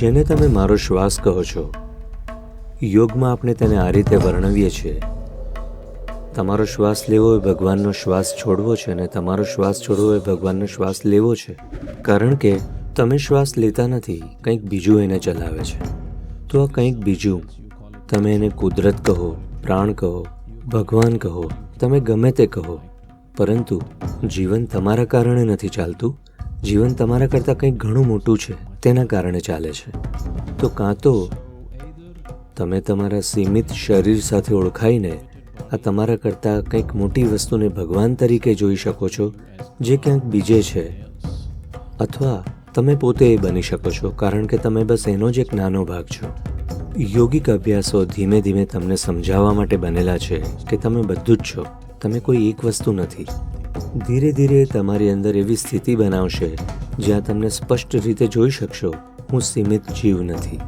જેને તમે મારો શ્વાસ કહો છો, યોગમાં આપણે તેને આ રીતે વર્ણવીએ છીએ. તમારો શ્વાસ લેવો એ ભગવાનનો શ્વાસ છોડવો છે અને તમારો શ્વાસ છોડવો એ ભગવાનનો શ્વાસ લેવો છે. કારણ કે તમે શ્વાસ લેતા નથી, કંઈક બીજું એને ચલાવે છે. તો આ કંઈક બીજું, તમે એને કુદરત કહો, પ્રાણ કહો, ભગવાન કહો, તમે ગમે તે કહો. પરંતુ જીવન તમારા કારણે નથી ચાલતું. જીવન તમારા કરતાં કંઈક ઘણું મોટું છે. તેના કારણે ચાલે છે. તો કાં તો તમે તમારા સીમિત શરીર સાથે ઓળખાઈને આ તમારા કરતાં કંઈક મોટી વસ્તુને ભગવાન તરીકે જોઈ શકો છો, જે ક્યાંક બીજે છે. અથવા તમે પોતે એ બની શકો છો, કારણ કે તમે બસ એનો જ એક નાનો ભાગ છો. યોગિક અભ્યાસો ધીમે ધીમે તમને સમજાવવા માટે બનેલા છે કે તમે બધું જ છો. તમે કોઈ એક વસ્તુ નથી. ધીરે ધીરે તમારી અંદર એવી સ્થિતિ બનાવશે જ્યાં તમને સ્પષ્ટ રીતે જોઈ શકશો, હું સીમિત જીવ નથી.